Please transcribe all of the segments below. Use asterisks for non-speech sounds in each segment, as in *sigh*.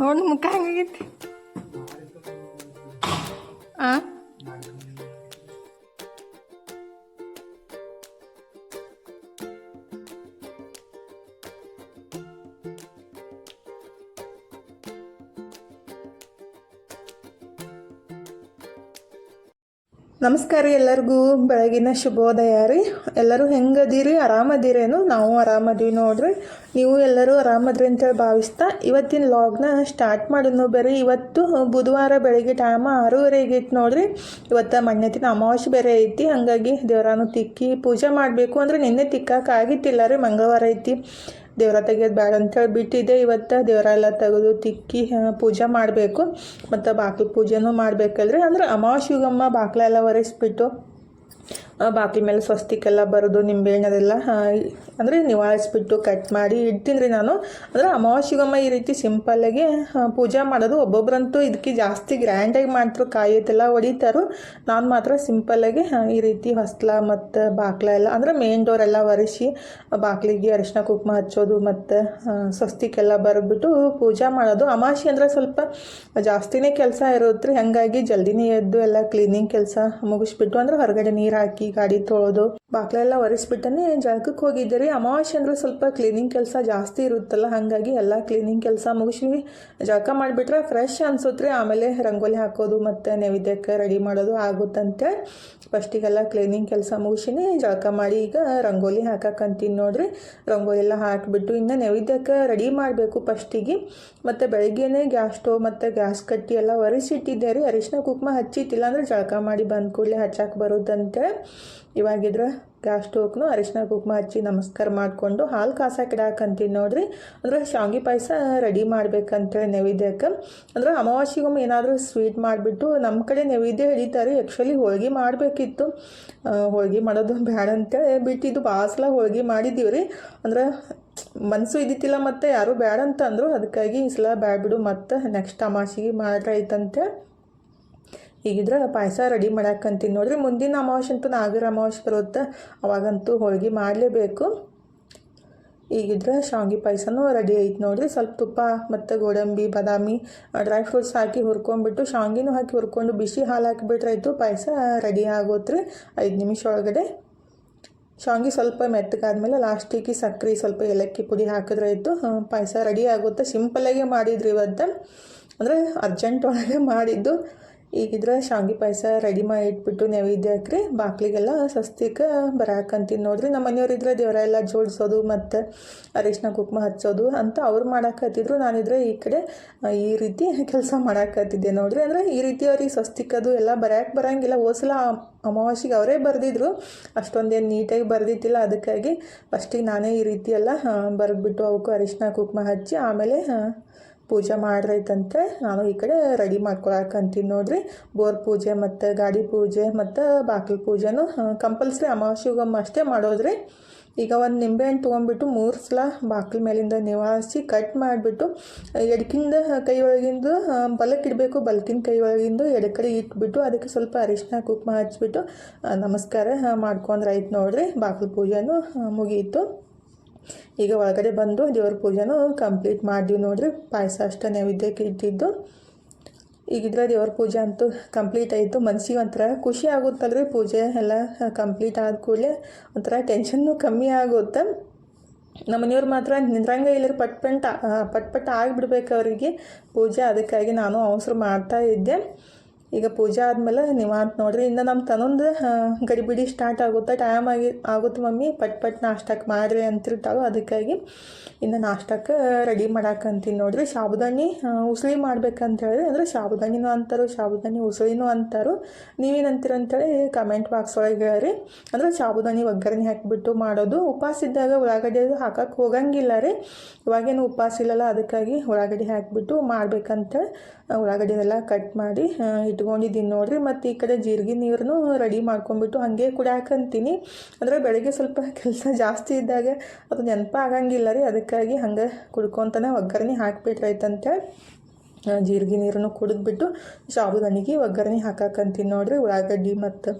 ನೋಡಿ ಮುಖ ಹೆಂಗಾಗೈತಿ ಆ ನಮಸ್ಕಾರ ಎಲ್ಲರಿಗೂ. ಬೆಳಗಿನ ಶುಭೋದಯ ರೀ. ಎಲ್ಲರೂ ಹೆಂಗದೀರಿ? ಆರಾಮದಿರೇನು ನಾವು ಆರಾಮದೀವಿ ನೋಡ್ರಿ. ನೀವು ಎಲ್ಲರೂ ಆರಾಮದ್ರಿ ಅಂತೇಳಿ ಭಾವಿಸ್ತಾ ಇವತ್ತಿನ ಲಾಗ್ನ ಸ್ಟಾರ್ಟ್ ಮಾಡೋಣ ಬೇರೆ. ಇವತ್ತು ಬುಧವಾರ ಬೆಳಗ್ಗೆ ಟೈಮ್ ಆರೂವರೆಗೆ ಇತ್ತು ನೋಡ್ರಿ. ಇವತ್ತು ಮಣ್ಣೆತ್ತಿನ ಅಮಾವಾಸ್ಯೆ ಬೇರೆ ಐತಿ. ಹಾಗಾಗಿ ದೇವರಾನು ತಿಕ್ಕಿ ಪೂಜೆ ಮಾಡಬೇಕು ಅಂದ್ರೆ ನಿನ್ನೆ ತಿಕ್ಕಾಕ ಆಗಿತ್ತಿಲ್ಲ ರೀ. ಮಂಗಳವಾರ ಐತಿ. ದೇವರ ತೆಗಿಯೋದು ಬೇಡ ಅಂತೇಳಿ ಬಿಟ್ಟಿದ್ದೆ ಇವತ್ತು ದೇವರೆಲ್ಲ ತೆಗೆದು ತಿಕ್ಕಿ ಪೂಜೆ ಮಾಡಬೇಕು. ಮತ್ತು ಬಾಕಿ ಪೂಜೆನೂ ಮಾಡಬೇಕಲ್ರಿ. ಅಂದ್ರೆ ಅಮಾವಾಸ್ಯೆಗಮ್ಮ ಬಾಗಿಲೆಲ್ಲ ಒರೆಸ್ಬಿಟ್ಟು ಬಾಗಿಲ ಮೇಲೆ ಸ್ವಸ್ತಿಕೆಲ್ಲ ಬರೋದು ನಿಂಬೆಹಣ್ಣದೆಲ್ಲ ಅಂದರೆ ನಿವಾರಿಸ್ಬಿಟ್ಟು ಕಟ್ ಮಾಡಿ ಇಡ್ತೀನಿ ರೀ ನಾನು. ಅಂದರೆ ಅಮಾವಾಸ್ಯೆಗಮ್ಮ ಈ ರೀತಿ ಸಿಂಪಲ್ಲಾಗಿ ಪೂಜೆ ಮಾಡೋದು ಒಬ್ಬೊಬ್ಬರಂತೂ ಇದಕ್ಕೆ ಜಾಸ್ತಿ ಗ್ರ್ಯಾಂಡಾಗಿ ಮಾಡ್ತಾರೆ ಕಾಯಿ ಐತೆಲ್ಲ ಹೊಡಿತಾರೋ ನಾನು ಮಾತ್ರ ಸಿಂಪಲ್ಲಾಗಿ ಈ ರೀತಿ ಹೊಸ್ಲ ಮತ್ತು ಬಾಕ್ಲ ಎಲ್ಲ, ಅಂದರೆ ಮೇನ್ ಡೋರ್ ಎಲ್ಲ ಒರೆಸಿ, ಬಾಕ್ಲಿಗೆ ಅರಿಶಿನ ಕುಂಕುಮ ಹಚ್ಚೋದು ಮತ್ತು ಸ್ವಸ್ತಿಕೆಲ್ಲ ಬರೆದ್ಬಿಟ್ಟು ಪೂಜೆ ಮಾಡೋದು. ಅಮಾವಾಸ್ಯೆ ಅಂದರೆ ಸ್ವಲ್ಪ ಜಾಸ್ತಿನೇ ಕೆಲಸ ಇರುತ್ತೆ ಹಾಗಾಗಿ ಜಲ್ದಿನೇ ಎದ್ದು ಎಲ್ಲ ಕ್ಲೀನಿಂಗ್ ಕೆಲಸ ಮುಗಿಸ್ಬಿಟ್ಟು ಅಂದ್ರೆ ಹೊರಗಡೆ ನೀರು ಹಾಕಿ ಗಾಡಿ ತೊಳೆದು ಬಾಕ್ಲೆಲ್ಲ ಒರೆಸ್ಬಿಟ್ಟನೆ ಜಳಕಕ್ಕೆ ಹೋಗಿದ್ದೀರಿ. ಅಮಾವಾಸ್ಯೆ ಅಂದರೆ ಸ್ವಲ್ಪ ಕ್ಲೀನಿಂಗ್ ಕೆಲಸ ಜಾಸ್ತಿ ಇರುತ್ತಲ್ಲ, ಹಾಗಾಗಿ ಎಲ್ಲ ಕ್ಲೀನಿಂಗ್ ಕೆಲಸ ಮುಗಿಸಿ ಜಳಕ ಮಾಡಿಬಿಟ್ರೆ ಫ್ರೆಶ್ ಅನ್ಸುತ್ತೆ ಆಮೇಲೆ ರಂಗೋಲಿ ಹಾಕೋದು ಮತ್ತು ನೈವೇದ್ಯಕ್ಕೆ ರೆಡಿ ಮಾಡೋದು ಆಗುತ್ತಂತೆ. ಫಸ್ಟಿಗೆಲ್ಲ ಕ್ಲೀನಿಂಗ್ ಕೆಲಸ ಮುಗಿಸಿನೇ, ಜಳಕ ಮಾಡಿ ಈಗ ರಂಗೋಲಿ ಹಾಕಕ್ಕಂತೀನಿ ನೋಡ್ರಿ. ರಂಗೋಲಿ ಎಲ್ಲ ಹಾಕಿಬಿಟ್ಟು ಇನ್ನು ನೈವೇದ್ಯಕ್ಕೆ ರೆಡಿ ಮಾಡಬೇಕು ಫಸ್ಟಿಗೆ ಮತ್ತು ಬೆಳಗ್ಗೆನೇ ಗ್ಯಾಸ್ ಸ್ಟೋವ್ ಮತ್ತು ಗ್ಯಾಸ್ ಕಟ್ಟಿ ಎಲ್ಲ ಒರೆಸಿಟ್ಟಿದ್ದೆ ರೀ. ಅರಿಶಿನ ಕುಕ್ಮ ಹಚ್ಚಿಟ್ಟಿಲ್ಲ ಅಂದ್ರೆ ಜಳಕ ಮಾಡಿ ಬಂದ ಕೂಡಲೇ ಹಚ್ಚಕ್ಕೆ ಬರುತ್ತಂತೆ. ಇವಾಗಿದ್ರೆ ಗ್ಯಾಸ್ ಸ್ಟೋವ್ನು ಅರಿಶಿನ ಕುಂಕುಮ ಹಚ್ಚಿ ನಮಸ್ಕಾರ ಮಾಡಿಕೊಂಡು ಹಾಲು ಕಾಸಾಕಿಡಾಕಂತೀನಿ ನೋಡ್ರಿ. ಅಂದ್ರೆ ಶಾವಿಗೆ ಪಾಯಸ ರೆಡಿ ಮಾಡ್ಬೇಕಂತೇಳಿ ನೈವೇದ್ಯಕ್ಕೆ. ಅಂದ್ರೆ ಅಮಾವಾಸ್ಯೆಗೊಮ್ಮೆ ಏನಾದರೂ ಸ್ವೀಟ್ ಮಾಡಿಬಿಟ್ಟು ನಮ್ಮ ಕಡೆ ನೈವೇದ್ಯ ಹಿಡಿತಾರೆ. ಆ್ಯಕ್ಚುಲಿ ಹೋಳ್ಗೆ ಮಾಡಬೇಕಿತ್ತು. ಹೋಳ್ಗೆ ಮಾಡೋದು *laughs* ಬೇಡ ಅಂತೇಳಿ ಬಿಟ್ಟಿದ್ದು ಭಾಳ ಸಲ ಹೋಳ್ಗೆ ಮಾಡಿದ್ದೀವಿ ರೀ ಅಂದ್ರೆ ಮನಸ್ಸು ಇದ್ದಿತ್ತಿಲ್ಲ ಮತ್ತು ಯಾರು ಬೇಡ ಅಂತಂದ್ರು ಅದಕ್ಕಾಗಿ ಈ ಸಲ ಬ್ಯಾಡ ಬಿಡು ಮತ್ತು ನೆಕ್ಸ್ಟ್ ಅಮಾಸಿಗೆ ಮಾಡ್ರೆ ಹೀಗಿದ್ರೆ ಪಾಯಸ ರೆಡಿ ಮಾಡಾಕಂತೀನಿ ನೋಡಿರಿ. ಮುಂದಿನ ಅಮಾವಾಸ್ಯೆ ಅಂತೂ ನಾಗರ ಅಮಾವಾಸ್ಯೆ ಬರುತ್ತೆ. ಅವಾಗಂತೂ ಹೋಳ್ಗೆ ಮಾಡಲೇಬೇಕು. ಈಗಿದ್ರೆ ಶಾವಿಗೆ ಪಾಯಸನೂ ರೆಡಿ ಐತೆ ನೋಡಿರಿ. ಸ್ವಲ್ಪ ತುಪ್ಪ ಮತ್ತು ಗೋಡಂಬಿ, ಬಾದಾಮಿ ಡ್ರೈ ಫ್ರೂಟ್ಸ್ ಹಾಕಿ ಹುರ್ಕೊಂಡ್ಬಿಟ್ಟು ಶಾವಿಗೆನೂ ಹಾಕಿ ಹುರ್ಕೊಂಡು ಬಿಸಿ ಹಾಲು ಹಾಕಿಬಿಟ್ರಾಯ್ತು ಪಾಯಸ ರೆಡಿ ಆಗೋತ್ರಿ. ಐದು ನಿಮಿಷ ಒಳಗಡೆ. ಶಾವಿಗೆ ಸ್ವಲ್ಪ ಮೆತ್ತಗಾದ್ಮೇಲೆ ಲಾಸ್ಟಿಗೆ ಸಕ್ಕರೆ ಸ್ವಲ್ಪ ಏಲಕ್ಕಿ ಪುಡಿ ಹಾಕಿದ್ರೆ ಆಯಿತು ಪಾಯಸ ರೆಡಿ ಆಗುತ್ತೆ. ಸಿಂಪಲಾಗೆ ಮಾಡಿದ್ರಿ ಇವತ್ತು. ಅಂದರೆ ಅರ್ಜೆಂಟ್ ಒಳಗೆ ಮಾಡಿದ್ದು. ಈಗಿದ್ರೆ ಶಾವಿಗೆ ಪಾಯಸ ರೆಡಿ ಮಾಡಿ ಇಟ್ಬಿಟ್ಟು ನೈವೇದ್ಯ ಹಾಕ್ರಿ. ಬಾಕ್ಲಿಗೆಲ್ಲ ಸ್ವಸ್ತಿಕ ಬರಾಕಂತೀನಿ ನೋಡ್ರಿ. ನಮ್ಮ ಮನೆಯವರಿದ್ರೆ ದೇವರೆಲ್ಲ ಜೋಡಿಸೋದು ಮತ್ತು ಅರಿಶಿನ ಕುಕ್ಮ ಹಚ್ಚೋದು ಅಂತ ಅವ್ರು ಮಾಡಾಕತ್ತಿದ್ರು ನಾನಿದ್ರೆ ಈ ಕಡೆ ಈ ರೀತಿ *laughs* ಕೆಲಸ ಮಾಡಾಕತ್ತಿದ್ದೆ ನೋಡ್ರಿ. ಅಂದರೆ ಈ ರೀತಿ ಅವ್ರಿಗೆ ಸ್ವಸ್ತಿಕದು ಎಲ್ಲ ಬರೆಯಕ್ಕೆ ಬರಂಗಿಲ್ಲ. ಓಸಲ ಅಮಾವಾಸ್ಯೆಗೆ ಅವರೇ ಬರೆದಿದ್ರು. ಅಷ್ಟೊಂದೇನು ನೀಟಾಗಿ ಬರೆದಿತ್ತಿಲ್ಲ ಅದಕ್ಕಾಗಿ ಫಸ್ಟಿಗೆ ನಾನೇ ಈ ರೀತಿ ಎಲ್ಲ ಬರೆದ್ಬಿಟ್ಟು ಅವಕ್ಕೂ ಅರಿಶಿನ ಕುಕ್ಮ ಹಚ್ಚಿ ಆಮೇಲೆ ಪೂಜೆ ಮಾಡ್ರೈತಂತೆ, ನಾನು ಈ ಕಡೆ ರೆಡಿ ಮಾಡ್ಕೊಳಕಂತೀನಿ ನೋಡ್ರಿ. ಬೋರ್ ಪೂಜೆ ಮತ್ತು ಗಾಡಿ ಪೂಜೆ ಮತ್ತು ಬಾಗಿಲು ಪೂಜೆನೂ ಕಂಪಲ್ಸರಿ ಅಮಾವಾಸ್ಯೆಗೊಮ್ಮೆ ಅಷ್ಟೇ ಮಾಡೋದ್ರಿ. ಈಗ ಒಂದು ನಿಂಬೆ ಹಣ್ಣು ತೊಗೊಂಡ್ಬಿಟ್ಟು ಮೂರು ಸಲ ಬಾಗಿಲ ಮೇಲಿಂದ ನಿವಾರಿಸಿ ಕಟ್ ಮಾಡಿಬಿಟ್ಟು ಎಡಕಿಂದ ಕೈ ಒಳಗಿಂದು ಬಲಕ್ಕೆ ಇಡಬೇಕು, ಬಲಕಿನ ಕೈ ಒಳಗಿಂದು ಎಡ ಕಡೆ ಇಟ್ಬಿಟ್ಟು ಅದಕ್ಕೆ ಸ್ವಲ್ಪ ಅರಿಶಿನ ಕುಕ್ಮ ಹಚ್ಬಿಟ್ಟು ನಮಸ್ಕಾರ ಮಾಡ್ಕೊಂಡ್ರೆ ಆಯ್ತು ನೋಡ್ರಿ. ಬಾಗಿಲು ಪೂಜೆನೂ ಮುಗಿಯಿತು ಈಗ ಒಳಗಡೆ ಬಂದು ದೇವ್ರ ಪೂಜೆನೂ ಕಂಪ್ಲೀಟ್ ಮಾಡಿದ್ವಿ ನೋಡಿರಿ. ಪಾಯಸ ಅಷ್ಟೇ ನೈವೇದ್ಯಕ್ಕೆ ಇಟ್ಟಿದ್ದು. ಈಗಿದ್ರೆ ದೇವ್ರ ಪೂಜೆ ಅಂತೂ ಕಂಪ್ಲೀಟ್ ಆಯಿತು. ಮನ್ಸಿಗೆ ಒಂಥರ ಖುಷಿ ಆಗುತ್ತಲ್ರಿ ಪೂಜೆ ಎಲ್ಲ ಕಂಪ್ಲೀಟ್ ಆದ ಕೂಡಲೇ. ಒಂಥರ ಟೆನ್ಷನ್ನು ಕಮ್ಮಿ ಆಗುತ್ತೆ. ನಮ್ಮ ಮನೆಯವ್ರು ಮಾತ್ರ ನಿಂದ್ರಂಗ ಇಲ್ಲರಿ ಪಟ್ ಪಟ್ ಪಟ್ ಪಟ್ ಆಗಿಬಿಡ್ಬೇಕು ಅವರಿಗೆ. ಪೂಜೆ ಅದಕ್ಕಾಗಿ ನಾನು ಅವಸರ ಮಾಡ್ತಾ ಇದ್ದೆ. ಈಗ ಪೂಜೆ ಆದಮೇಲೆ ನಿವಾಂತ ನೋಡ್ರಿ, ಇನ್ನು ನಮ್ಮ ತನೊಂದು ಗಡಿಬಿಡಿ ಸ್ಟಾರ್ಟ್ ಆಗುತ್ತೆ ಟೈಮ್ ಆಗಿ, ಆಗುತ್ತೆ ಮಮ್ಮಿ, ಪಟ್ ಪಟ್ ನಾಷ್ಟಕ್ಕೆ ಮಾಡ್ರಿ ಅಂತಿರ್ತಾವೆ ಅದಕ್ಕಾಗಿ ಇನ್ನು ನಾಷ್ಟಕ್ಕೆ ರೆಡಿ ಮಾಡಾಕಂತೀನಿ ನೋಡ್ರಿ. ಸಾಬುದಾಣಿ ಉಸಳಿ ಮಾಡ್ಬೇಕಂತ ಹೇಳಿ ಅಂದರೆ ಸಾಬುದಾಣಿನೂ ಅಂತಾರು ಸಾಬುದಾನಿ ಉಸಳಿನೂ ಅಂತಾರು. ನೀವೇನಂತೀರ ಅಂತೇಳಿ ಕಮೆಂಟ್ ಬಾಕ್ಸ್ ಒಳಗೆ ಹೇಳ್ರಿ. ಅಂದರೆ ಸಾಬುದಾನಿ ಒಗ್ಗರಣೆ ಹಾಕಿಬಿಟ್ಟು ಮಾಡೋದು. ಉಪವಾಸ ಇದ್ದಾಗ ಉಳ್ಳಾಗಡ್ಡಿ ಹಾಕಕ್ಕೆ ಹೋಗಂಗಿಲ್ಲ ರೀ. ಇವಾಗೇನು ಉಪವಾಸ ಇಲ್ಲಲ್ಲ, ಅದಕ್ಕಾಗಿ ಉಳ್ಳಾಗಡ್ಡಿ ಹಾಕಿಬಿಟ್ಟು ಮಾಡ್ಬೇಕಂತ ಉಳ್ಳಾಗಡ್ಡಿ ಎಲ್ಲ ಕಟ್ ಮಾಡಿ ಇಟ್ಕೊಂಡಿದ್ದೀನಿ ನೋಡಿರಿ. ಮತ್ತು ಈ ಕಡೆ ಜೀರಿಗೆ ನೀರನ್ನು ರೆಡಿ ಮಾಡ್ಕೊಂಡ್ಬಿಟ್ಟು ಹಾಗೆ ಕುಡಿಯಾಕಂತೀನಿ. ಅಂದರೆ ಬೆಳಗ್ಗೆ ಸ್ವಲ್ಪ *laughs* ಕೆಲಸ ಜಾಸ್ತಿ ಇದ್ದಾಗ ಅದು ನೆನಪು ಆಗಂಗಿಲ್ಲ ರೀ. ಅದಕ್ಕಾಗಿ ಹಂಗೆ ಕುಡ್ಕೊತಾನೆ ಒಗ್ಗರಣೆ ಹಾಕ್ಬಿಟ್ರೈತಂತೆ ಜೀರಿಗೆ ನೀರನ್ನು ಕುಡಿದ್ಬಿಟ್ಟು ಸಾಬುದಾನಿಗೆ ಒಗ್ಗರಣೆ ಹಾಕಾಕಂತೀನಿ ನೋಡಿರಿ. ಉಳ್ಳಾಗಡ್ಡಿ ಮತ್ತು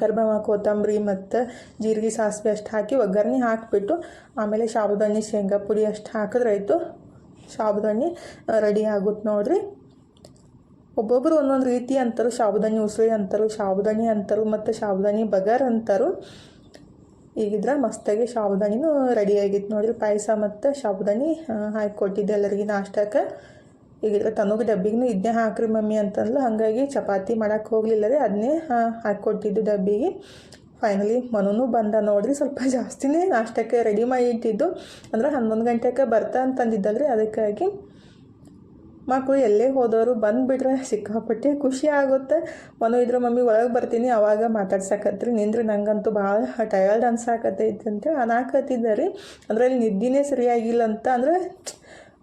ಕರ್ಬೇವ, ಕೊತ್ತಂಬರಿ ಮತ್ತು ಜೀರಿಗೆ ಸಾಸಿವೆ ಅಷ್ಟು ಹಾಕಿ ಒಗ್ಗರಣೆ ಹಾಕಿಬಿಟ್ಟು, ಆಮೇಲೆ ಸಾಬುದಾನಿ ಶೇಂಗಾ ಪುಡಿ ಅಷ್ಟು ಹಾಕಿದ್ರಾಯ್ತು. ಸಾಬುದಾನಿ ರೆಡಿ ಆಗುತ್ತೆ ನೋಡ್ರಿ. ಒಬ್ಬೊಬ್ಬರು ಒಂದೊಂದು ರೀತಿ ಅಂತಾರೆ ಸಾಬುದಾನಿ ಉಸುಳಿ ಅಂತಾರೆ ಸಾಬುದಾನಿ ಅಂತಾರೆ, ಮತ್ತು ಸಾಬುದಾನಿ ಬಗರ್ ಅಂತಾರೆ. ಈಗಿದ್ರೆ ಮಸ್ತಾಗಿ ಸಾಬುದಾನಿನೂ ರೆಡಿ ಆಗಿತ್ತು ನೋಡ್ರಿ. ಪಾಯಸ ಮತ್ತು ಸಾಬುದಾನಿ ಹಾಕಿ ಕೊಟ್ಟಿದ್ದೆ ಎಲ್ಲರಿಗೆ ನಾಷ್ಟಕ್ಕೆ. ಈಗಿದ್ರೆ ತನಗೆ ಡಬ್ಬಿಗೂ ಇದನ್ನೇ ಹಾಕ್ರಿ ಮಮ್ಮಿ ಅಂತಂದ್ಲು. ಹಾಗಾಗಿ ಚಪಾತಿ ಮಾಡೋಕ್ಕೆ ಹೋಗಲಿಲ್ಲ ರೀ ಅದನ್ನೇ ಹಾಕ್ಕೊಟ್ಟಿದ್ದು ಡಬ್ಬಿಗೆ. ಫೈನಲಿ ಮನೂ ಬಂದ ನೋಡ್ರಿ ಸ್ವಲ್ಪ *laughs* ಜಾಸ್ತಿನೇ ನಾಷ್ಟಕ್ಕೆ ರೆಡಿ ಮಾಡಿ ಇಟ್ಟಿದ್ದು. ಅಂದ್ರೆ ಹನ್ನೊಂದು ಗಂಟೆಗೆ ಬರ್ತಾ ಅಂತಂದಿದ್ದಲ್ರಿ. ಅದಕ್ಕಾಗಿ ಮಕ್ಕಳು ಎಲ್ಲೇ ಹೋದವರು ಬಂದುಬಿಟ್ರೆ ಸಿಕ್ಕಾಪಟ್ಟೆ ಖುಷಿ ಆಗುತ್ತೆ. ಮನು ಇದ್ರ, ಮಮ್ಮಿ, ಒಳಗೆ ಬರ್ತೀನಿ, ಅವಾಗ ಮಾತಾಡ್ಸಕತ್ರಿ. ನಿಂದ್ರೆ ನಂಗಂತೂ ಭಾಳ ಟಯರ್ಡ್ ಅನ್ಸಾಕತ್ತೈತಿ ಅಂತ ಅನಾಕತ್ತಿದ್ದೆ ರೀ. ಅಂದರೆ ನಿದ್ದಿನೇ ಸರಿಯಾಗಿಲ್ಲ ಅಂತ. ಅಂದರೆ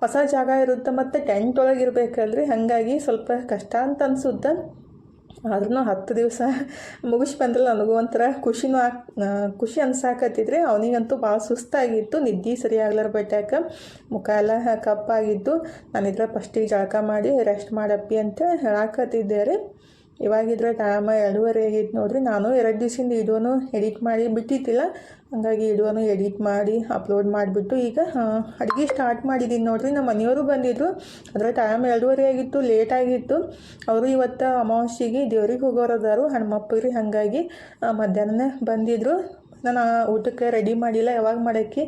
ಹೊಸ ಜಾಗ ಇರುತ್ತೆ, ಮತ್ತು ಟೆಂಟ್ ಒಳಗೆ ಇರಬೇಕಲ್ರಿ. ಹಾಗಾಗಿ ಸ್ವಲ್ಪ ಕಷ್ಟ ಅಂತ ಅನಿಸುತ್ತೆ. ಆದ್ರೂ ಹತ್ತು ದಿವಸ ಮುಗಿಸಿ ಬಂದ್ರಲ್ಲ ನನಗೂ ಒಂಥರ ಖುಷಿನೂ ಆಕ್ ಖುಷಿ ಅನ್ಸಾಕತ್ತಿದ್ರೆ ಅವನಿಗಂತೂ ಭಾಳ ಸುಸ್ತಾಗಿತ್ತು. ನಿದ್ದೆ ಸರಿ ಆಗ್ಲಾರ ಬಟ್ಟಾಕ ಮುಖ ಎಲ್ಲ ಕಪ್ಪಾಗಿದ್ದು ನಾನಿದ್ರೆ ಫಸ್ಟಿಗೆ ಜಳಕ ಮಾಡಿ ರೆಸ್ಟ್ ಮಾಡಪ್ಪಿ ಅಂತ ಹೇಳಾಕತ್ತಿದ್ದೆ ರೀ ಇವಾಗಿದ್ರೆ ಟೈಮ ಎರಡೂವರೆ ಆಗಿತ್ತು ನೋಡ್ರಿ. ನಾನು ಎರಡು ದಿವಸದಿಂದ ವಿಡಿಯೋನು ಎಡಿಟ್ ಮಾಡಿ ಬಿಟ್ಟಿದ್ದಿಲ್ಲ. ಹಾಗಾಗಿ ವಿಡಿಯೋನು ಎಡಿಟ್ ಮಾಡಿ ಅಪ್ಲೋಡ್ ಮಾಡಿಬಿಟ್ಟು ಈಗ ಅಡುಗೆ ಸ್ಟಾರ್ಟ್ ಮಾಡಿದ್ದೀನಿ ನೋಡಿರಿ. ನಮ್ಮ ಮನೆಯವರು ಬಂದಿದ್ದರು ಅದರ ಟೈಮ್ ಎರಡೂವರೆ ಆಗಿತ್ತು ಲೇಟ್ ಆಗಿತ್ತು. ಅವರು ಇವತ್ತು ಅಮಾವಾಸ್ಯೆಗೆ ದೇವ್ರಿಗೆ ಹೋಗೋರದಾರು ರೀ ಹಾಗಾಗಿ ಮಧ್ಯಾಹ್ನನೇ ಬಂದಿದ್ದರು ನಾನು ಊಟಕ್ಕೆ ರೆಡಿ ಮಾಡಿಲ್ಲ, ಯಾವಾಗ ಮಾಡಕ್ಕೆ?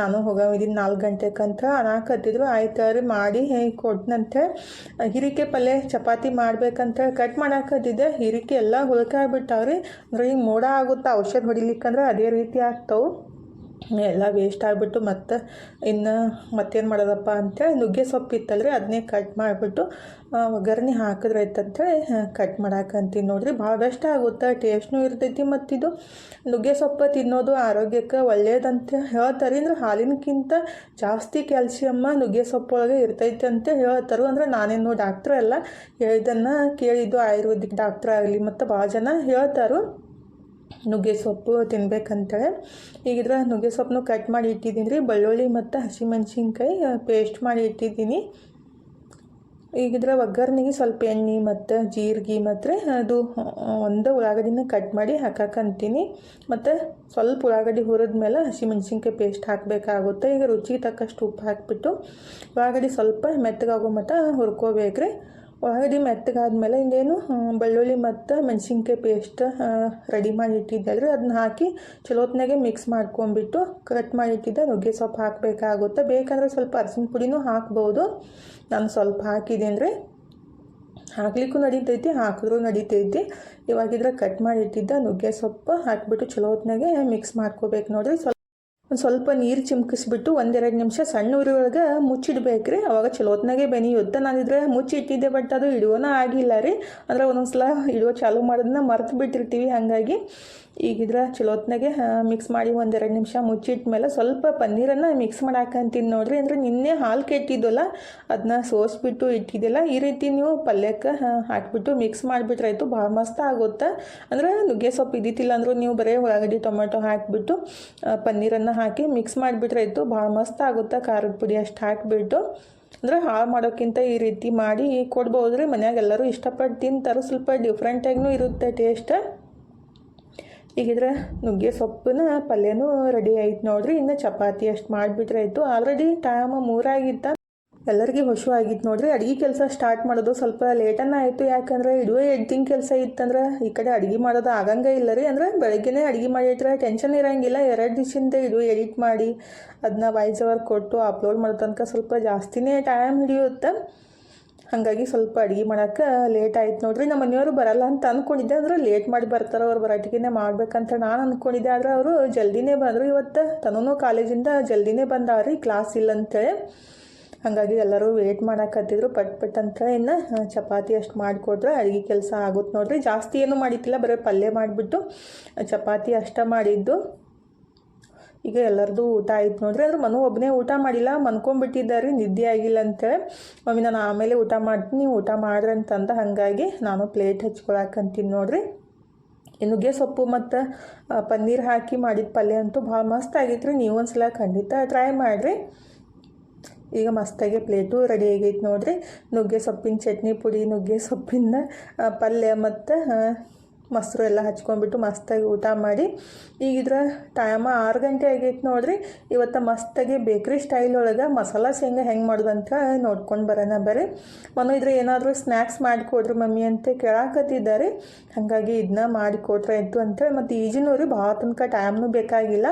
ನಾನು ಹೋಗಿದ್ದೀನಿ ನಾಲ್ಕು ಗಂಟೆಗಂತ ಅನಾಕತ್ತಿದ್ರು ಆಯ್ತು ರೀ ಮಾಡಿ ಕೊಟ್ಟನಂತೆ ಹಿರಿಕೆ ಪಲ್ಯ, ಚಪಾತಿ ಮಾಡ್ಬೇಕಂತ ಕಟ್ ಮಾಡಾಕತ್ತಿದ್ದೆ ಹಿರಿಕೆ ಎಲ್ಲ ಹುಳ್ಕಾಗ್ಬಿಟ್ಟಾವ್ರಿ ಅಂದ್ರೆ ಈಗ ಮೋಡ ಆಗುತ್ತೆ, ಔಷಧ ಹೊಡಿಲಿಕ್ಕಂದ್ರೆ ಅದೇ ರೀತಿ ಆಗ್ತಾವೆ. ಎಲ್ಲ ವೇಸ್ಟ್ ಆಗಿಬಿಟ್ಟು ಮತ್ತು ಇನ್ನು ಮತ್ತೇನು ಮಾಡೋದಪ್ಪ ಅಂತೇಳಿ ನುಗ್ಗೆ ಸೊಪ್ಪು ಇತ್ತಲ್ರಿ ಅದನ್ನೇ ಕಟ್ ಮಾಡಿಬಿಟ್ಟು ಒಗ್ಗರಣೆ ಹಾಕಿದ್ರೆ ಆಯ್ತಂತೇಳಿ ಕಟ್ ಮಾಡಾಕಂತೀನಿ ನೋಡಿರಿ. ಭಾಳ ಬೆಸ್ಟ್ ಆಗುತ್ತೆ ಟೇಸ್ಟ್ನೂ ಇರ್ತೈತಿ ಮತ್ತಿದು ನುಗ್ಗೆ ಸೊಪ್ಪು ತಿನ್ನೋದು ಆರೋಗ್ಯಕ್ಕೆ ಒಳ್ಳೇದಂತ ಹೇಳ್ತಾರೆ. ಅಂದ್ರೆ ಹಾಲಿನಕ್ಕಿಂತ ಜಾಸ್ತಿ ಕ್ಯಾಲ್ಸಿಯಮ್ಮ ನುಗ್ಗೆ ಸೊಪ್ಪೊಳಗೆ ಇರ್ತೈತೆ ಅಂತ ಹೇಳ್ತಾರೆ. ಅಂದರೆ ನಾನೇನು ಡಾಕ್ಟ್ರ್ ಅಲ್ಲ ಹೇಳಿದ್ದನ್ನು ಕೇಳಿದ್ದು ಆಯುರ್ವೇದಿಕ್ ಡಾಕ್ಟ್ರ್ ಆಗಲಿ, ಮತ್ತು ಭಾಳ ಜನ ಹೇಳ್ತಾರೆ. ನುಗ್ಗೆ ಸೊಪ್ಪು ತಿನ್ಬೇಕಂತೇಳಿ. ಈಗಿದ್ರೆ ನುಗ್ಗೆ ಸೊಪ್ಪನ್ನು ಕಟ್ ಮಾಡಿ ಇಟ್ಟಿದ್ದೀನಿ ರೀ. ಬೆಳ್ಳುಳ್ಳಿ ಮತ್ತು ಹಸಿಮೆಣ್ಸಿನ್ಕಾಯಿ ಪೇಸ್ಟ್ ಮಾಡಿ ಇಟ್ಟಿದ್ದೀನಿ. ಈಗಿದ್ರೆ ಒಗ್ಗರಣೆಗೆ ಸ್ವಲ್ಪ ಎಣ್ಣೆ ಮತ್ತು ಜೀರಿಗೆ ಮತ್ತು ಅದು ಒಂದು ಉಳ್ಳಾಗಡ್ಡಿನ ಕಟ್ ಮಾಡಿ ಹಾಕಕ್ಕಂತೀನಿ ಮತ್ತು ಸ್ವಲ್ಪ ಉಳ್ಳಾಗಡ್ಡಿ ಹುರಿದ ಮೇಲೆ ಹಸಿಮೆಣ್ಸಿನ್ಕಾಯಿ ಪೇಸ್ಟ್ ಹಾಕಬೇಕಾಗುತ್ತೆ. ಈಗ ರುಚಿಗೆ ತಕ್ಕಷ್ಟು ಉಪ್ಪು ಹಾಕಿಬಿಟ್ಟು ಉಳ್ಳಾಗಡ್ಡಿ ಸ್ವಲ್ಪ ಮೆತ್ತಗಾಗೋ ಮಟ್ಟ ಹುರ್ಕೋಬೇಕ್ರಿ ಒಳಗಡೆ ಮೆತ್ತಗಾದ್ಮೇಲೆ ಇನ್ನೇನು ಬೆಳ್ಳುಳ್ಳಿ ಮತ್ತು ಮೆಣಸಿನ್ಕಾಯಿ ಪೇಸ್ಟ್ ರೆಡಿ ಮಾಡಿ ಇಟ್ಟಿದ್ದೆ. ಅದನ್ನ ಹಾಕಿ ಚಲೋತ್ನಾಗೆ ಮಿಕ್ಸ್ ಮಾಡ್ಕೊಂಬಿಟ್ಟು ಕಟ್ ಮಾಡಿ ಇಟ್ಟಿದ್ದೆ. ನುಗ್ಗೆ ಸೊಪ್ಪು ಹಾಕಬೇಕಾಗುತ್ತೆ. ಬೇಕಂದ್ರೆ ಸ್ವಲ್ಪ ಅರಸಿನ ಪುಡಿನೂ ಹಾಕ್ಬೋದು. ನಾನು ಸ್ವಲ್ಪ ಹಾಕಿದ್ದೀನಿ ರೀ ಹಾಕ್ಲಿಕ್ಕೂ ನಡೀತೈತಿ, ಹಾಕಿದ್ರೂ ನಡೀತೈತಿ. ಇವಾಗಿದ್ರೆ ಕಟ್ ಮಾಡಿ ಇಟ್ಟಿದ್ದ. ನುಗ್ಗೆ ಸೊಪ್ಪು ಹಾಕಿಬಿಟ್ಟು ಚಲೋತ್ನಾಗೆ ಮಿಕ್ಸ್ ಮಾಡ್ಕೋಬೇಕು ನೋಡಿರಿ. ಸ್ವಲ್ಪ ಒಂದು ಸ್ವಲ್ಪ ನೀರು ಚಿಮ್ಕಿಸ್ಬಿಟ್ಟು ಒಂದೆರಡು ನಿಮಿಷ ಸಣ್ಣ ಉರಿಯೊಳಗೆ ಮುಚ್ಚಿಡ್ಬೇಕ್ರಿ. ಅವಾಗ ಚಲೋತ್ನಾಗೆ ಬೆನಿಯುತ್ತೆ ನಾನಿದ್ರೆ ಮುಚ್ಚಿ ಇಟ್ಟಿದ್ದೆ ಬಟ್ ಅದು ಇಡುವನ ಆಗಿಲ್ಲ ರೀ. ಅಂದ್ರೆ ಒಂದೊಂದ್ಸಲ ಇಡುವ ಚಾಲು ಮಾಡೋದನ್ನ ಮರ್ತು ಬಿಟ್ಟಿರ್ತೀವಿ ಹಾಗಾಗಿ. ಈಗಿದ್ರೆ ಚಲೋತ್ನಾಗೆ ಮಿಕ್ಸ್ ಮಾಡಿ ಒಂದೆರಡು ನಿಮಿಷ ಮುಚ್ಚಿಟ್ಟ ಮೇಲೆ ಸ್ವಲ್ಪ ಪನ್ನೀರನ್ನು ಮಿಕ್ಸ್ ಮಾಡಾಕಂತೀನಿ ನೋಡಿರಿ. ಅಂದರೆ ನಿನ್ನೆ ಹಾಲು ಕೆಟ್ಟಿದ್ದಲ್ಲ ಅದನ್ನ ಸೋಸ್ಬಿಟ್ಟು ಇಟ್ಟಿದ್ದಿಲ್ಲ. ಈ ರೀತಿ ನೀವು ಪಲ್ಯಕ್ಕೆ ಹಾಕಿಬಿಟ್ಟು ಮಿಕ್ಸ್ ಮಾಡಿಬಿಟ್ರೆ ಆಯಿತು, ಭಾಳ ಮಸ್ತ್ ಆಗುತ್ತೆ. ಅಂದರೆ ನುಗ್ಗೆ ಸೊಪ್ಪು ಇದ್ದಿತ್ತಿಲ್ಲ ಅಂದರೂ ನೀವು ಬರೀ ಉಳ್ಳಾಗಡ್ಡಿ ಟೊಮೆಟೊ ಹಾಕಿಬಿಟ್ಟು ಪನ್ನೀರನ್ನು ಹಾಕಿ ಮಿಕ್ಸ್ ಮಾಡಿಬಿಟ್ರೆ ಆಯಿತು. ಭಾಳ ಮಸ್ತ್ ಆಗುತ್ತೆ. ಖಾರದ ಪುಡಿ ಅಷ್ಟು ಹಾಕಿಬಿಟ್ಟು. ಅಂದರೆ ಹಾಳು ಮಾಡೋಕ್ಕಿಂತ ಈ ರೀತಿ ಮಾಡಿ ಕೊಡ್ಬೋದು ರೀ ಮನ್ಯಾಗ ಎಲ್ಲರೂ ಇಷ್ಟಪಟ್ಟು ತಿಂತಾರೆ. ಸ್ವಲ್ಪ ಡಿಫ್ರೆಂಟಾಗಿನೂ ಇರುತ್ತೆ ಟೇಸ್ಟ್ ಈಗಿದ್ರೆ ನುಗ್ಗೆ ಸೊಪ್ಪಿನ ಪಲ್ಯನೂ ರೆಡಿ ಆಯ್ತು ನೋಡಿರಿ. ಇನ್ನು ಚಪಾತಿ ಅಷ್ಟು ಮಾಡಿಬಿಟ್ರೆ ಆಯಿತು. ಆಲ್ರೆಡಿ ಟೈಮ್ ಮೂರಾಗಿತ್ತ. ಎಲ್ಲರಿಗೂ ಹಸು ಆಗಿತ್ತು ನೋಡ್ರಿ. ಅಡುಗೆ ಕೆಲಸ ಸ್ಟಾರ್ಟ್ ಮಾಡೋದು ಸ್ವಲ್ಪ ಲೇಟನ್ನ ಆಯಿತು. ಯಾಕಂದ್ರೆ ಇಡುವೆ ಎಡಿಟಿಂಗ್ ಕೆಲಸ ಇತ್ತಂದ್ರೆ ಈ ಕಡೆ ಅಡುಗೆ ಮಾಡೋದು ಆಗಂಗೆ ಇಲ್ಲ ರೀ. ಅಂದ್ರೆ ಬೆಳಗ್ಗೆನೇ ಅಡುಗೆ ಮಾಡಿಟ್ರೆ ಟೆನ್ಷನ್ ಇರೋಂಗಿಲ್ಲ. ಎರಡು ದಿವಸದಿಂದ ಇಡು ಎಡಿಟ್ ಮಾಡಿ ಅದನ್ನ ವಾಯ್ಸ್ ಅವರ್ ಕೊಟ್ಟು ಅಪ್ಲೋಡ್ ಮಾಡೋ ತನಕ ಸ್ವಲ್ಪ ಜಾಸ್ತಿನೇ ಟೈಮ್ ಹಿಡಿಯುತ್ತೆ. ಹಾಗಾಗಿ ಸ್ವಲ್ಪ ಅಡುಗೆ ಮಾಡೋಕ್ಕೆ ಲೇಟ್ ಆಯ್ತು ನೋಡ್ರಿ. ನಮ್ಮ ಮನೆಯವರು ಬರಲ್ಲ ಅಂತ ಅಂದ್ಕೊಂಡಿದ್ದೆ ಅಂದ್ರೆ ಲೇಟ್ ಮಾಡಿ ಬರ್ತಾರೆ ಅವ್ರು ಬರಾಟಿಗೆನೆ ಮಾಡ್ಬೇಕಂತ ನಾನು ಅಂದ್ಕೊಂಡಿದ್ದೆ ಆದರೆ ಅವರು ಜಲ್ದಿನೇ ಬಂದರು. ಇವತ್ತು ತನೂ ಕಾಲೇಜಿಂದ ಜಲ್ದಿನೇ ಬಂದಾವ್ರಿ ಕ್ಲಾಸ್ ಇಲ್ಲ ಅಂತೇಳಿ. ಹಾಗಾಗಿ ಎಲ್ಲರೂ ವೇಟ್ ಮಾಡಕತ್ತಿದ್ರು ಪಟ್ ಪಟ್ ಅಂತ ಇನ್ನು ಚಪಾತಿ ಅಷ್ಟು ಮಾಡಿಕೊಟ್ರೆ ಅಡುಗೆ ಕೆಲಸ ಆಗುತ್ತೆ ನೋಡ್ರಿ. ಜಾಸ್ತಿ ಏನೂ ಮಾಡಿದ್ದಿಲ್ಲ ಬರೀ ಪಲ್ಯ ಮಾಡಿಬಿಟ್ಟು ಚಪಾತಿ ಅಷ್ಟೇ ಮಾಡಿದ್ದು. ಈಗ ಎಲ್ಲರದು ಊಟ ಆಯ್ತು ನೋಡ್ರಿ. ಅಂದ್ರೆ ಮನು ಒಬ್ಬನೇ ಊಟ ಮಾಡಿಲ್ಲ ಮನ್ಕೊಂಡ್ಬಿಟ್ಟಿದ್ದಾರೆ ನಿದ್ದೆ ಆಗಿಲ್ಲ ಅಂತೇಳಿ. ಮಮ್ಮಿ, ನಾನು ಆಮೇಲೆ ಊಟ ಮಾಡ್ತೀನಿ ಊಟ ಮಾಡ್ರಿ ಅಂತಂದ ಹಾಗಾಗಿ ನಾನು ಪ್ಲೇಟ್ ಹಚ್ಕೊಳಕಂತೀನಿ ನೋಡ್ರಿ. ನುಗ್ಗೆ ಸೊಪ್ಪು ಮತ್ತು ಪನ್ನೀರ್ ಹಾಕಿ ಮಾಡಿದ ಪಲ್ಯ ಅಂತೂ ಭಾಳ ಮಸ್ತ್ ಆಗಿತ್ತು ರೀ ನೀವು ಒಂದ್ಸಲ ಖಂಡಿತ ಟ್ರೈ ಮಾಡಿರಿ. ಈಗ ಮಸ್ತಾಗಿ ಪ್ಲೇಟು ರೆಡಿ ಆಗೈತೆ ನೋಡಿರಿ. ನುಗ್ಗೆ ಸೊಪ್ಪಿನ ಚಟ್ನಿ, ಪುಡಿ, ನುಗ್ಗೆ ಸೊಪ್ಪಿನ ಪಲ್ಯ ಮತ್ತು ಮೊಸರು ಎಲ್ಲ ಹಚ್ಕೊಂಡ್ಬಿಟ್ಟು ಮಸ್ತಾಗಿ ಊಟ ಮಾಡಿ. ಈಗಿದ್ರ ಟೈಮ ಆರು ಗಂಟೆ ಆಗೈತೆ ನೋಡ್ರಿ. ಇವತ್ತು ಮಸ್ತಾಗಿ ಬೇಕ್ರಿ ಸ್ಟೈಲ್ ಒಳಗೆ ಮಸಾಲ ಶೇಂಗಾ ಹೆಂಗೆ ಮಾಡ್ದಂತ ನೋಡ್ಕೊಂಡು ಬರೋಣ ಬರ್ರಿ. ಮನು, ಇದ್ರೆ ಏನಾದರೂ ಸ್ನ್ಯಾಕ್ಸ್ ಮಾಡಿಕೊಡ್ರಿ ಮಮ್ಮಿ ಅಂತ ಕೇಳಾಕತ್ತಿದ್ದಾರೆ. ಹಾಗಾಗಿ ಇದನ್ನ ಮಾಡಿಕೊಟ್ರೆ ಇತ್ತು ಅಂತೇಳಿ. ಮತ್ತು ಈಜಿನವ್ರಿ ಭಾಳ ತನಕ ಟೈಮ್ನೂ ಬೇಕಾಗಿಲ್ಲ.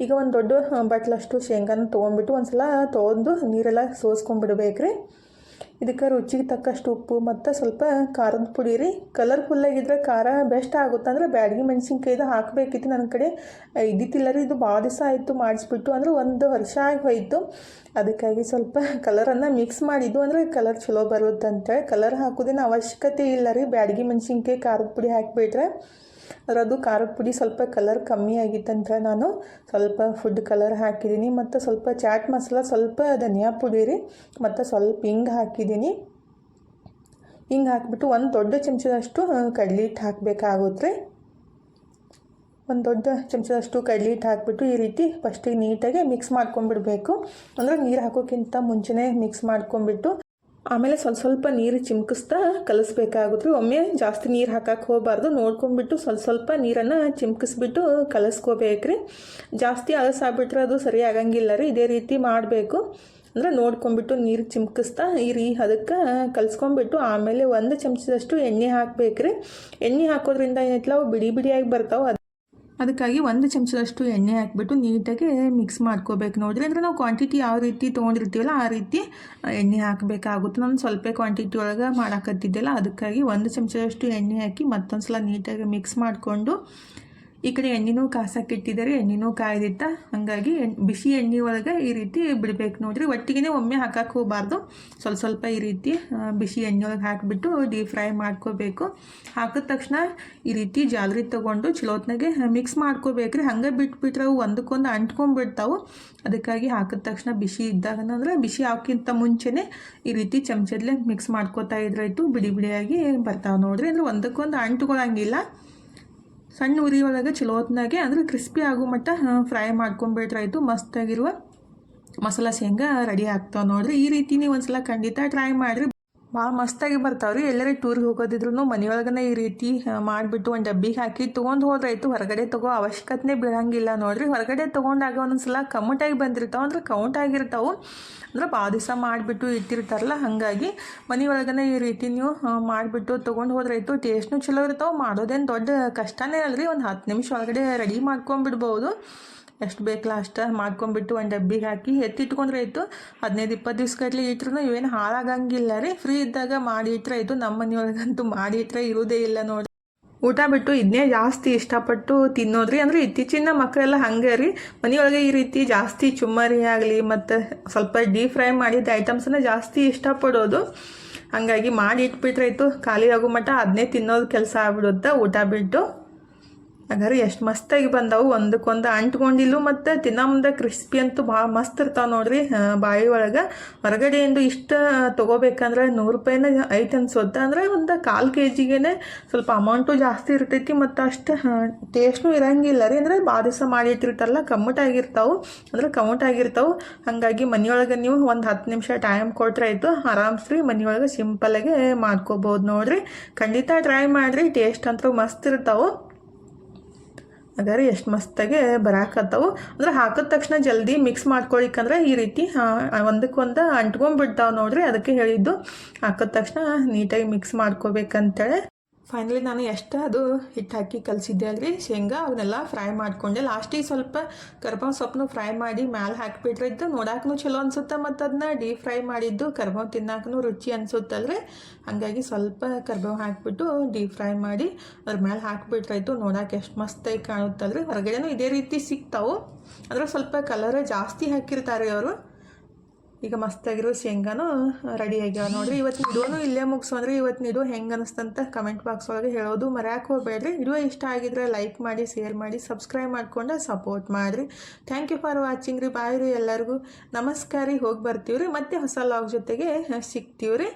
ಈಗ ಒಂದು ದೊಡ್ಡ ಬಟ್ಲಷ್ಟು ಶೇಂಗಾನ ತೊಗೊಂಡ್ಬಿಟ್ಟು ಒಂದು ಸಲ ತೊಗೊಂಡು ನೀರೆಲ್ಲ ಸೋಸ್ಕೊಂಡ್ಬಿಡ್ಬೇಕ್ರಿ ಇದಕ್ಕೆ ರುಚಿಗೆ ತಕ್ಕಷ್ಟು ಉಪ್ಪು ಮತ್ತು ಸ್ವಲ್ಪ ಖಾರದ ಪುಡಿ ರೀ. ಕಲರ್ಫುಲ್ಲಾಗಿದ್ರೆ ಖಾರ ಬೆಸ್ಟ್ ಆಗುತ್ತೆ ಅಂದ್ರೆ ಬ್ಯಾಡಗಿ ಮೆಣಸಿನ್ಕಾಯ್ದು ಹಾಕಬೇಕಿತ್ತು ನನ್ನ ಕಡೆ. ಇದ್ದಿತ್ತಿಲ್ಲ ರೀ, ಇದು ಭಾಳ ದಿವಸ ಆಯಿತು ಮಾಡಿಸ್ಬಿಟ್ಟು ಅಂದ್ರೆ ಒಂದು ವರ್ಷ ಆಗಿ ಹೋಯಿತು. ಅದಕ್ಕಾಗಿ ಸ್ವಲ್ಪ ಕಲರನ್ನು ಮಿಕ್ಸ್ ಮಾಡಿದ್ದು ಅಂದರೆ ಕಲರ್ ಚಲೋ ಬರುತ್ತಂತೆ. ಕಲರ್ ಹಾಕೋದೇನು ಅವಶ್ಯಕತೆ ಇಲ್ಲ ರೀ, ಬ್ಯಾಡಗಿ ಮೆಣಸಿನ್ಕಾಯಿ ಖಾರದ ಪುಡಿ ಹಾಕಿಬಿಟ್ರೆ. ಅದರದ್ದು ಖಾರದ ಪುಡಿ ಸ್ವಲ್ಪ ಕಲರ್ ಕಮ್ಮಿ ಆಗಿತ್ತಂತ ನಾನು ಸ್ವಲ್ಪ ಫುಡ್ ಕಲರ್ ಹಾಕಿದ್ದೀನಿ. ಮತ್ತು ಸ್ವಲ್ಪ ಚಾಟ್ ಮಸಾಲ, ಸ್ವಲ್ಪ ಧನಿಯಾ ಪುಡಿ ರೀ, ಮತ್ತು ಸ್ವಲ್ಪ ಹಿಂಗೆ ಹಾಕಿದ್ದೀನಿ. ಹಿಂಗೆ ಹಾಕಿಬಿಟ್ಟು ಒಂದು ದೊಡ್ಡ ಚಮಚದಷ್ಟು ಕಡಲೆ ಹಿಟ್ಟು ಹಾಕಬೇಕಾಗುತ್ತೆ ರೀ. ಒಂದು ದೊಡ್ಡ ಚಮಚದಷ್ಟು ಕಡಲೆ ಹಿಟ್ಟು ಹಾಕಿಬಿಟ್ಟು ಈ ರೀತಿ ಫಸ್ಟಿಗೆ ನೀಟಾಗಿ ಮಿಕ್ಸ್ ಮಾಡ್ಕೊಂಡ್ಬಿಡ್ಬೇಕು. ಅಂದರೆ ನೀರು ಹಾಕೋಕ್ಕಿಂತ ಮುಂಚೆನೇ ಮಿಕ್ಸ್ ಮಾಡ್ಕೊಂಬಿಟ್ಟು ಆಮೇಲೆ ಸ್ವಲ್ಪ ಸ್ವಲ್ಪ ನೀರು ಚಿಮ್ಕಿಸ್ತಾ ಕಲಿಸ್ಬೇಕಾಗುತ್ತೆ. ಒಮ್ಮೆ ಜಾಸ್ತಿ ನೀರು ಹಾಕಕ್ಕೆ ಹೋಗಬಾರ್ದು. ನೋಡ್ಕೊಂಬಿಟ್ಟು ಸ್ವಲ್ಪ ಸ್ವಲ್ಪ ನೀರನ್ನು ಚಿಮ್ಕಿಸ್ಬಿಟ್ಟು ಕಲಿಸ್ಕೋಬೇಕ್ರಿ. ಜಾಸ್ತಿ ಅಳಸಾಗ್ಬಿಟ್ರೆ ಅದು ಸರಿ ಆಗಂಗಿಲ್ಲ ರೀ. ಇದೇ ರೀತಿ ಮಾಡಬೇಕು. ಅಂದರೆ ನೋಡ್ಕೊಂಬಿಟ್ಟು ನೀರು ಚಿಮ್ಕಿಸ್ತಾ ಈ ರೀ ಅದಕ್ಕೆ ಕಲಿಸ್ಕೊಂಬಿಟ್ಟು ಆಮೇಲೆ ಒಂದು ಚಮಚದಷ್ಟು ಎಣ್ಣೆ ಹಾಕಬೇಕ್ರಿ. ಎಣ್ಣೆ ಹಾಕೋದ್ರಿಂದ ಏನೈತಲ್ಲ ಅವು ಬಿಡಿ ಬಿಡಿಯಾಗಿ ಬರ್ತಾವೆ. ಅದಕ್ಕಾಗಿ ಒಂದು ಚಮಚದಷ್ಟು ಎಣ್ಣೆ ಹಾಕಿಬಿಟ್ಟು ನೀಟಾಗಿ ಮಿಕ್ಸ್ ಮಾಡ್ಕೋಬೇಕು. ನೋಡಿರಿ ಅಂದರೆ ನಾವು ಕ್ವಾಂಟಿಟಿ ಯಾವ ರೀತಿ ತೊಗೊಂಡಿರ್ತೀವಲ್ಲ ಆ ರೀತಿ ಎಣ್ಣೆ ಹಾಕಬೇಕಾಗುತ್ತೆ. ನಾನು ಸ್ವಲ್ಪ ಕ್ವಾಂಟಿಟಿ ಒಳಗೆ ಮಾಡಾಕತ್ತಿದ್ದೆಲ್ಲ ಅದಕ್ಕಾಗಿ ಒಂದು ಚಮಚದಷ್ಟು ಎಣ್ಣೆ ಹಾಕಿ ಮತ್ತೊಂದು ಸಲ ನೀಟಾಗಿ ಮಿಕ್ಸ್ ಮಾಡಿಕೊಂಡು ಈ ಕಡೆ ಎಣ್ಣೆನೂ ಕಾಸಕ್ಕಿಟ್ಟಿದ್ದಾರೆ ಎಣ್ಣೆನೂ ಕಾಯ್ದಿತ್ತ ಹಾಗಾಗಿ ಬಿಸಿ ಎಣ್ಣೆ ಒಳಗೆ ಈ ರೀತಿ ಬಿಡಬೇಕು ನೋಡ್ರಿ. ಒಟ್ಟಿಗೆ ಒಮ್ಮೆ ಹಾಕಕ್ಕೆ ಹೋಗಬಾರ್ದು. ಸ್ವಲ್ಪ ಸ್ವಲ್ಪ ಈ ರೀತಿ ಬಿಸಿ ಎಣ್ಣೆ ಒಳಗೆ ಹಾಕಿಬಿಟ್ಟು ಡೀಪ್ ಫ್ರೈ ಮಾಡ್ಕೋಬೇಕು. ಹಾಕಿದ ತಕ್ಷಣ ಈ ರೀತಿ ಜಾಲರಿ ತೊಗೊಂಡು ಚಲೋತ್ನಾಗೆ ಮಿಕ್ಸ್ ಮಾಡ್ಕೋಬೇಕ್ರಿ. ಹಂಗೆ ಬಿಟ್ಬಿಟ್ರೆ ಅವು ಒಂದಕ್ಕೊಂದು ಅಂಟ್ಕೊಂಡ್ಬಿಡ್ತಾವೆ ಅದಕ್ಕಾಗಿ ಹಾಕಿದ ತಕ್ಷಣ ಬಿಸಿ ಇದ್ದಾಗ ಅಂದರೆ ಬಿಸಿ ಹಾಕಿಂತ ಮುಂಚೆನೇ ಈ ರೀತಿ ಚಮಚದಲ್ಲೇ ಮಿಕ್ಸ್ ಮಾಡ್ಕೋತಾ ಇದ್ರಾಯ್ತು. ಬಿಡಿ ಬಿಡಿಯಾಗಿ ಬರ್ತಾವೆ ನೋಡ್ರಿ. ಅಂದರೆ ಒಂದಕ್ಕೊಂದು ಅಂಟ್ಕೊಳಂಗಿಲ್ಲ. ಸಣ್ಣ ಉರಿ ಒಳಗೆ ಚಲೋ ಹೊತ್ನಾಗೆ, ಅಂದರೆ ಕ್ರಿಸ್ಪಿ ಆಗೋ ಮಟ್ಟ ಫ್ರೈ ಮಾಡ್ಕೊಂಬಿಟ್ರಾಯ್ತು ಮಸ್ತಾಗಿರುವ ಮಸಾಲ ಶೇಂಗಾ ರೆಡಿ ಆಗ್ತಾವೆ ನೋಡ್ರಿ. ಈ ರೀತಿ ನೀವು ಒಂದ್ಸಲ ಖಂಡಿತ ಟ್ರೈ ಮಾಡಿರಿ. ಭಾಳ ಮಸ್ತಾಗಿ ಬರ್ತಾವ್ರಿ. ಎಲ್ಲರೇ ಟೂರ್ಗೆ ಹೋಗೋದಿದ್ರು ಮನೆಯೊಳಗನೆ ಈ ರೀತಿ ಮಾಡಿಬಿಟ್ಟು ಒಂದು ಡಬ್ಬಿಗೆ ಹಾಕಿ ತೊಗೊಂಡು ಹೋದ್ರಾಯ್ತು. ಹೊರಗಡೆ ತಗೋ ಅವಶ್ಯಕತೆ ಬೀಳಂಗಿಲ್ಲ ನೋಡ್ರಿ. ಹೊರಗಡೆ ತೊಗೊಂಡಾಗ ಒಂದೊಂದ್ಸಲ ಕಮ್ಮಟಾಗಿ ಬಂದಿರ್ತಾವೆ. ಅಂದ್ರೆ ಕೌಂಟ್ ಆಗಿರ್ತಾವೆ. ಅಂದ್ರೆ ಭಾಳ ದಿವಸ ಮಾಡಿಬಿಟ್ಟು ಇಟ್ಟಿರ್ತಾರಲ್ಲ, ಹಾಗಾಗಿ ಮನೆಯೊಳಗನೆ ಈ ರೀತಿ ನೀವು ಮಾಡಿಬಿಟ್ಟು ತೊಗೊಂಡು ಹೋದ್ರಾಯ್ತು. ಟೇಸ್ಟ್ನು ಚಲೋ ಇರ್ತಾವೆ. ಮಾಡೋದೇನು ದೊಡ್ಡ ಕಷ್ಟನೇ ಅಲ್ರಿ. ಒಂದು ಹತ್ತು ನಿಮಿಷ ಒಳಗಡೆ ರೆಡಿ ಮಾಡ್ಕೊಂಬಿಡ್ಬೋದು ಎಷ್ಟು ಬೇಕಲ್ಲ ಅಷ್ಟು ಮಾಡ್ಕೊಂಬಿಟ್ಟು ಒಂದು ಡಬ್ಬಿಗೆ ಹಾಕಿ ಎತ್ತಿಟ್ಕೊಂಡ್ರೆ ಆಯಿತು. ಹದಿನೈದು ಇಪ್ಪತ್ತು ದಿವ್ಸ ಗಟ್ಲೆ ಇಟ್ರು ಇವೇನು ಹಾಳಾಗಂಗಿಲ್ಲ ರೀ. ಫ್ರೀ ಇದ್ದಾಗ ಮಾಡಿ ಇಟ್ಟರೆ ನಮ್ಮ ಮನೆಯೊಳಗಂತೂ ಮಾಡಿ ಇಟ್ಟರೆ ಇರೋದೇ ಇಲ್ಲ ನೋಡಿ ಊಟ ಬಿಟ್ಟು ಇದನ್ನೇ ಜಾಸ್ತಿ ಇಷ್ಟಪಟ್ಟು ತಿನ್ನೋದ್ರಿ. ಅಂದರೆ ಇತ್ತೀಚಿನ ಮಕ್ಕಳೆಲ್ಲ ಹಂಗೆ ರೀ. ಮನೆಯೊಳಗೆ ಈ ರೀತಿ ಜಾಸ್ತಿ ಚುಮ್ಮರಿ ಆಗಲಿ ಮತ್ತು ಸ್ವಲ್ಪ ಡೀಪ್ ಫ್ರೈ ಮಾಡಿದ ಐಟಮ್ಸನ್ನ ಜಾಸ್ತಿ ಇಷ್ಟಪಡೋದು. ಹಾಗಾಗಿ ಮಾಡಿ ಇಟ್ಬಿಟ್ರೆ ಆಯಿತು. ಖಾಲಿ ಆಗೋ ಮಟ್ಟ ಅದನ್ನೇ ತಿನ್ನೋದು ಕೆಲಸ ಆಗ್ಬಿಡುತ್ತೆ ಊಟ ಬಿಟ್ಟು. ಹಾಗಾದ್ರೆ ಎಷ್ಟು ಮಸ್ತಾಗಿ ಬಂದವು. ಒಂದಕ್ಕೊಂದು ಅಂಟ್ಕೊಂಡಿಲ್ಲು ಮತ್ತು ದಿನ ಮುಂದೆ ಕ್ರಿಸ್ಪಿ ಅಂತೂ ಭಾಳ ಮಸ್ತ್ ಇರ್ತಾವೆ ನೋಡ್ರಿ ಬಾಯಿ ಒಳಗೆ. ಹೊರಗಡೆಯಿಂದ ಇಷ್ಟು ತೊಗೋಬೇಕಂದ್ರೆ ನೂರು ರೂಪಾಯಿನ ಐತೆ ಅನ್ಸುತ್ತೆ ಅಂದರೆ ಒಂದು ಕಾಲು ಕೆ ಜಿಗೆ ಸ್ವಲ್ಪ ಅಮೌಂಟು ಜಾಸ್ತಿ ಇರ್ತೈತಿ ಮತ್ತು ಅಷ್ಟು ಟೇಸ್ಟು ಇರಂಗಿಲ್ಲ ರೀ. ಅಂದರೆ ಭಾಳ ದಿವಸ ಮಾಡಿಟ್ಟಿರ್ತಾರಲ್ಲ ಕಮ್ಮಟಾಗಿರ್ತಾವೆ ಅಂದ್ರೆ ಕಮ್ಮಟಾಗಿರ್ತಾವೆ ಹಾಗಾಗಿ ಮನೆಯೊಳಗೆ ನೀವು ಒಂದು ಹತ್ತು ನಿಮಿಷ ಟೈಮ್ ಕೊಟ್ಟರೆ ಆಯಿತು. ಆರಾಮ್ಸ್ರಿ ಮನೆಯೊಳಗೆ ಸಿಂಪಲ್ಲಾಗೆ ಮಾಡ್ಕೋಬೋದು ನೋಡಿರಿ. ಖಂಡಿತ ಟ್ರೈ ಮಾಡಿರಿ ಟೇಸ್ಟ್ ಅಂತೂ ಮಸ್ತ್ ಇರ್ತಾವೆ. ಅದಾರೆ ಎಷ್ಟು ಮಸ್ತಾಗೆ ಬರಾಕತ್ತವು. ಅಂದ್ರೆ ಹಾಕಿದ ತಕ್ಷಣ ಜಲ್ದಿ ಮಿಕ್ಸ್ ಮಾಡ್ಕೊಳಿಕ್ಕಂದ್ರೆ ಈ ರೀತಿ ಒಂದಕ್ಕೊಂದು ಅಂಟ್ಕೊಂಡ್ಬಿಡ್ತಾವೆ ನೋಡ್ರಿ, ಅದಕ್ಕೆ ಹೇಳಿದ್ದು. ಹಾಕಿದ ತಕ್ಷಣ ನೀಟಾಗಿ ಮಿಕ್ಸ್ ಮಾಡ್ಕೋಬೇಕಂತೇಳಿ. ಫೈನಲಿ ನಾನು ಎಷ್ಟು ಅದು ಹಿಟ್ಟು ಹಾಕಿ ಕಲಿಸಿದ್ದೆ ಅಲ್ರಿ ಶೇಂಗಾ ಅವನ್ನೆಲ್ಲ ಫ್ರೈ ಮಾಡಿಕೊಂಡೆ. ಲಾಸ್ಟಿಗೆ ಸ್ವಲ್ಪ ಕರ್ಬಾವ್ ಸೊಪ್ಪನ್ನು ಫ್ರೈ ಮಾಡಿ ಮ್ಯಾಲೆ ಹಾಕಿಬಿಟ್ರೆ ಇದ್ದು ನೋಡಾಕೂ ಚಲೋ ಅನ್ಸುತ್ತೆ ಮತ್ತು ಅದನ್ನ ಡೀಪ್ ಫ್ರೈ ಮಾಡಿದ್ದು. ಕರ್ಬಾವ್ ತಿನ್ನಾಕೂ ರುಚಿ ಅನಿಸುತ್ತಲ್ರಿ ಹಾಗಾಗಿ ಸ್ವಲ್ಪ ಕರ್ಬಾವ್ ಹಾಕಿಬಿಟ್ಟು ಡೀಪ್ ಫ್ರೈ ಮಾಡಿ ಅದ್ರ ಮೇಲೆ ಹಾಕಿಬಿಟ್ರಾಯ್ತು ನೋಡಕ್ಕೆ ಎಷ್ಟು ಮಸ್ತಾಗಿ ಕಾಣುತ್ತಲ್ರಿ ಹೊರಗಡೆನೂ ಇದೇ ರೀತಿ ಸಿಗ್ತಾವೆ. ಅಂದರೆ ಸ್ವಲ್ಪ ಕಲರ್ ಜಾಸ್ತಿ ಹಾಕಿರ್ತಾರೆ ಅವರು. ಈಗ ಮಸ್ತಾಗಿರೋ ಶೇಂಗಾನು ರೆಡಿ ಆಗ್ಯಾವ ನೋಡ್ರಿ. ಇವತ್ತು ಇಡೋನು ಇಲ್ಲೇ ಮುಗಿಸೋಂದ್ರೆ ಇವತ್ತು ನೀಡು ಹೆಂಗೆ ಅನಿಸ್ತಂತ ಕಮೆಂಟ್ ಬಾಕ್ಸ್ ಒಳಗೆ ಹೇಳೋದು ಮರ್ಯಾಕೆ ಹೋಗಬೇಡ್ರಿ. ಇಡೋ ಇಷ್ಟ ಆಗಿದ್ರೆ ಲೈಕ್ ಮಾಡಿ ಶೇರ್ ಮಾಡಿ ಸಬ್ಸ್ಕ್ರೈಬ್ ಮಾಡ್ಕೊಂಡು ಸಪೋರ್ಟ್ ಮಾಡಿರಿ. ಥ್ಯಾಂಕ್ ಯು ಫಾರ್ ವಾಚಿಂಗ್ ರೀ. ಬಾಯ್ ರೀ ಎಲ್ಲರಿಗೂ. ನಮಸ್ಕಾರ ರೀ. ಹೋಗಿ ಬರ್ತೀವಿ ರೀ ಮತ್ತೆ ಹೊಸ ಲಾಗ್ ಜೊತೆಗೆ ಸಿಗ್ತೀವಿ ರೀ